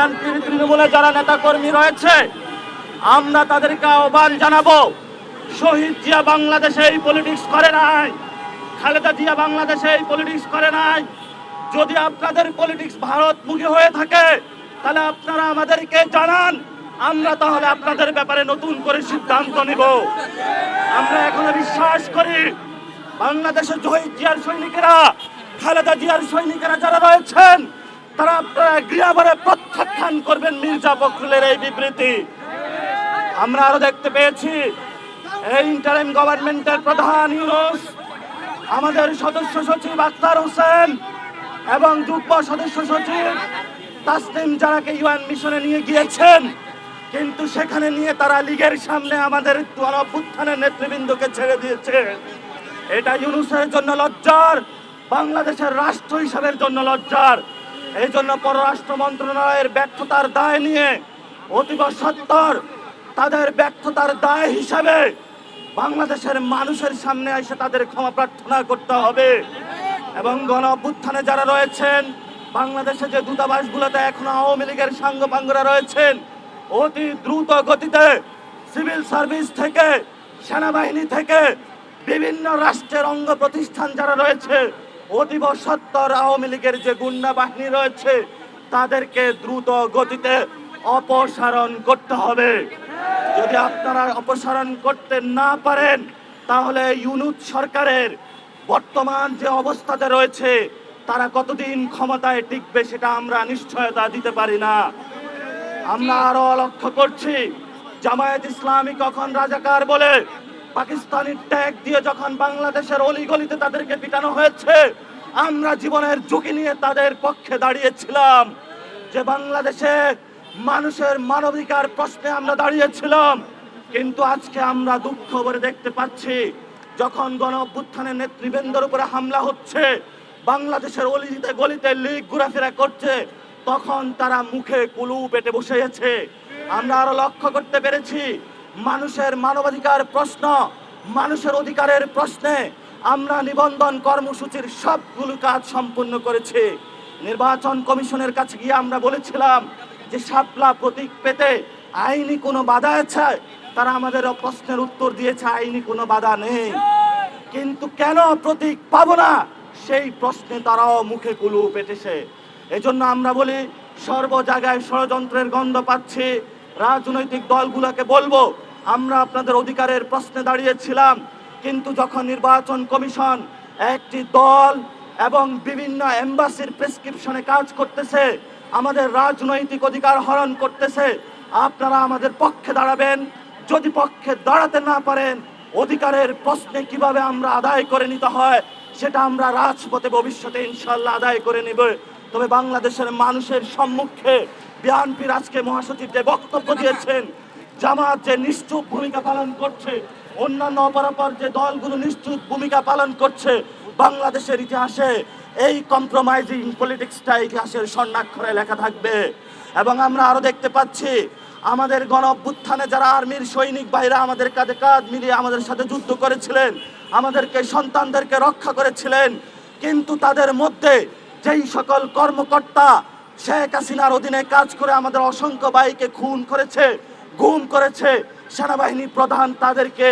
বিএনপির তৃণমূলে যারা নেতাকর্মী রয়েছে, আমরা তাদেরকে আহ্বান জানাব, শহীদ জিয়া বাংলাদেশে এই পলিটিক্স করে নাই, খালেদা জিয়া বাংলাদেশে এই পলিটিক্স করে নাই। যদি আপনাদের পলিটিক্স ভারতমুখী হয়ে থাকে, তাহলে আপনারা আমাদেরকে জানান, আমরা তাহলে আপনাদের ব্যাপারে নতুন করে সিদ্ধান্ত নিব। আমরা এখনও বিশ্বাস করি বাংলাদেশের শহীদ জিয়ার সৈনিকেরা, খালেদা জিয়ার সৈনিকেরা যারা রয়েছেন তারা গৃহভরে প্রত্যাখ্যান করবেন মির্জা ফখরুলের এই বিবৃতি। আমরা আরও দেখতে পেয়েছি, এই ইন্টারিম গভর্নমেন্টের প্রধান ইউনুস, আমাদের সদস্য সচিব আক্তার হোসেন এবং যুগ্ম সদস্য সচিব তাসলিম যারাকে ইউএন মিশনে নিয়ে গিয়েছেন, কিন্তু সেখানে নিয়ে তারা লীগের সামনে আমাদের গণঅভ্যুত্থানের নেতৃবৃন্দকে ছেড়ে দিয়েছে। এটা ইউনুসের জন্য লজ্জার, বাংলাদেশের রাষ্ট্র হিসাবের জন্য লজ্জার। এই জন্য পররাষ্ট্র মন্ত্রণালয়ের ব্যর্থতার দায় নিয়ে অতীব সত্তর তাদের ব্যর্থতার দায় হিসাবে বাংলাদেশের মানুষের সামনে এসে তাদের ক্ষমা প্রার্থনা করতে হবে। এবং গণ অভ্যুত্থানে যারা রয়েছেন, বাংলাদেশে যে দূতাবাসগুলোতে এখনও আওয়ামী লীগের সাঙ্গপাঙ্গরা রয়েছেন, অতি দ্রুত গতিতে সিভিল সার্ভিস থেকে, সেনাবাহিনী থেকে বিভিন্ন রাষ্ট্রের অঙ্গ প্রতিষ্ঠান যারা রয়েছে অতীব সত্তর আওয়ামী লীগের যে গুন্ডা বাহিনী রয়েছে, তাদেরকে দ্রুত গতিতে অপসারণ করতে হবে। যদি আপনারা অপসারণ করতে না পারেন, তাহলে ইউনুট সরকারের বর্তমান যে অবস্থাতে রয়েছে, তারা কতদিন ক্ষমতায় টিকবে সেটা আমরা নিশ্চয়তা দিতে পারি না। আমরা আরও লক্ষ্য করছি, জামায়াত ইসলামী কখন রাজাকার বলে পাকিস্তানি ট্যাগ দিয়ে যখন বাংলাদেশের অলিগলিতে তাদেরকে পিটানো হয়েছে, আমরা জীবনের ঝুঁকি নিয়ে তাদের পক্ষে দাঁড়িয়েছিলাম। যে বাংলাদেশে মানুষের মানবিকার প্রশ্নে আমরা দাঁড়িয়েছিলাম, কিন্তু আজকে আমরা দুঃখ ভরে দেখতে পাচ্ছি, যখন গণ অভ্যুত্থানের নেতৃবৃন্দের উপরে হামলা হচ্ছে, বাংলাদেশের অলিতে গলিতে লিগ ঘোরাফেরা করছে, তখন তারা মুখে কুলু পেটে বসে আছে। আমরা আরও লক্ষ্য করতে পেরেছি মানুষের মানবাধিকার প্রশ্ন, মানুষের অধিকারের প্রশ্নে আমরা নিবন্ধন কর্মসূচির সবগুলো কাজ সম্পূর্ণ করেছি। নির্বাচন কমিশনের কাছে গিয়ে আমরা বলেছিলাম যে শাপলা প্রতীক পেতে আইনি কোনো বাধা আছে? তারা আমাদের প্রশ্নের উত্তর দিয়েছে, আইনি কোনো বাধা নেই। কিন্তু কেন প্রতীক পাবো না? সেই প্রশ্নে তারাও মুখে কুলু পেটেছে। এজন্য আমরা বলি, সর্ব জায়গায় ষড়যন্ত্রের গন্ধ পাচ্ছি রাজনৈতিক দলগুলোকে বলব, আমরা আপনাদের অধিকারের প্রশ্নে দাঁড়িয়েছিলাম, কিন্তু যখন নির্বাচন কমিশন একটি দল এবং বিভিন্ন এম্বাসির প্রেসক্রিপশনে কাজ করতেছে, আমাদের রাজনৈতিক অধিকার হরণ করতেছে, আপনারা আমাদের পক্ষে দাঁড়াবেন। যদি পক্ষে দাঁড়াতে না পারেন, অধিকারের প্রশ্নে কীভাবে আমরা আদায় করে নিতে হয়, সেটা আমরা রাজপথে ভবিষ্যতে ইনশাল্লাহ আদায় করে নিব। তবে বাংলাদেশের মানুষের সম্মুখে বিএনপির আজকে মহাসচিব যে বক্তব্য দিয়েছেন, জামাত যে নিশ্চুপ ভূমিকা পালন করছে, অন্যান্য অপরাপর যে দলগুলো নিশ্চুপ ভূমিকা পালন করছে, বাংলাদেশের ইতিহাসে এই কম্প্রোমাইজিং পলিটিক্সটা ইতিহাসের স্বর্ণাক্ষরে লেখা থাকবে। এবং আমরা আরও দেখতে পাচ্ছি, আমাদের গণ অভ্যুত্থানে যারা আর্মির সৈনিক ভাইরা আমাদের কাঁধে কাঁধ মিলিয়ে আমাদের সাথে যুদ্ধ করেছিলেন, আমাদেরকে সন্তানদেরকে রক্ষা করেছিলেন, কিন্তু তাদের মধ্যে যেই সকল কর্মকর্তা শেখ হাসিনার অধীনে কাজ করে আমাদের অসংখ্য ভাইকে খুন করেছে, গুম করেছে। সেনাবাহিনী প্রধান তাদেরকে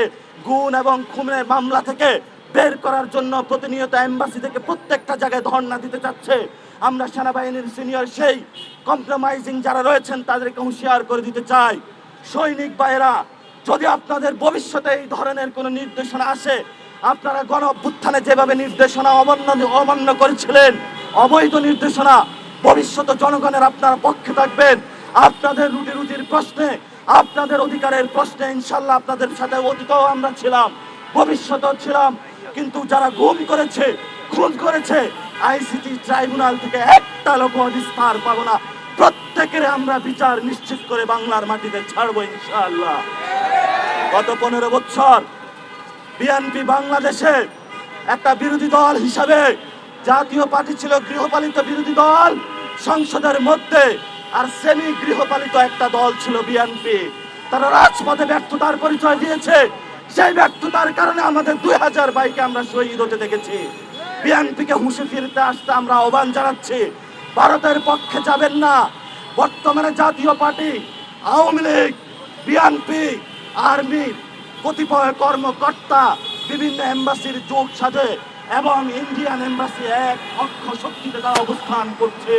গুণ এবং খুনের মামলা থেকে বের করার জন্য প্রতিনিয়ত এম্বাসি থেকে প্রত্যেকটা জায়গায় ধর্ণা দিতে চাচ্ছে। আমরা সেনাবাহিনীর সিনিয়র সেই কম্প্রোমাইজিং যারা রয়েছেন, তাদেরকে হুঁশিয়ার করে দিতে চাই। সৈনিক ভাইয়েরা, যদি আপনাদের ভবিষ্যতে এই ধরনের কোনো নির্দেশনা আসে, আপনারা গণ অভ্যুত্থানে যেভাবে নির্দেশনা অমান্য অমান্য করেছিলেন, অবৈধ নির্দেশনা ভবিষ্যতে জনগণের আপনার পক্ষে থাকবেন। আপনাদের রুটি রুটির প্রশ্নে, আপনাদের অধিকারের প্রশ্নে ইনশাল্লাহ আপনাদের সাথে অতীতও আমরা ছিলাম ভবিষ্যতেও ছিলাম। কিন্তু যারা গুম করেছে, খুন করেছে, আইসিটি ট্রাইব্যুনাল থেকে একটা লোক নিস্তার পাবো না। প্রত্যেকের আমরা বিচার নিশ্চিত করে বাংলার মাটিতে ছাড়বো ইনশাআল্লাহ। গত পনেরো বছর বিএনপি বাংলাদেশে একটা বিরোধী দল হিসাবে জাতীয় পার্টি ছিল গৃহপালিত বিরোধী দল। সংসদের মধ্যে আর সেমি গৃহপালিত একটা দল ছিল বিএনপি তারা রাজপথে ব্যর্থতার পরিচয় দিয়েছে। সেই ব্যর্থতার কারণে আমাদের দুই হাজার বাইকে আমরা শহীদ হতে দেখেছি। বিএনপিকে হুঁশে ফিরতে আসতে আমরা আহ্বান জানাচ্ছি। ভারতের পক্ষে যাবেন না। বর্তমানে জাতীয় পার্টি, আওয়ামী লীগ বিএনপি আর্মির কতিপয় কর্মকর্তা, বিভিন্ন এম্বাসির যোগ সাজে এবং ইন্ডিয়ান এম্বাসি এক অক্ষ শক্তিতে তারা অবস্থান করছে।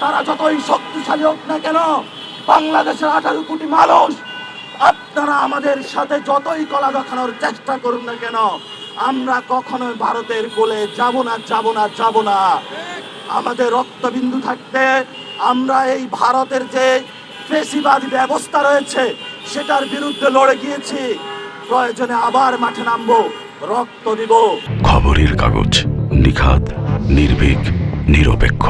তারা যতই শক্তিশালী হোক না কেন, বাংলাদেশের আঠারো কোটি মানুষ, আপনারা আমাদের সাথে যতই কলা দেখানোর চেষ্টা করুন না কেন, আমরা কখনোই ভারতের কোলে যাব না যাব না যাব না। আমাদের রক্তবিন্দু থাকতে আমরা এই ভারতের যে ফেসিবাদী ব্যবস্থা রয়েছে, সেটার বিরুদ্ধে লড়ে গিয়েছি। প্রয়োজনে আবার মাঠে নামবো। রক্ত দিব। খবরের কাগজ নিখাত নির্ভীক নিরপেক্ষ।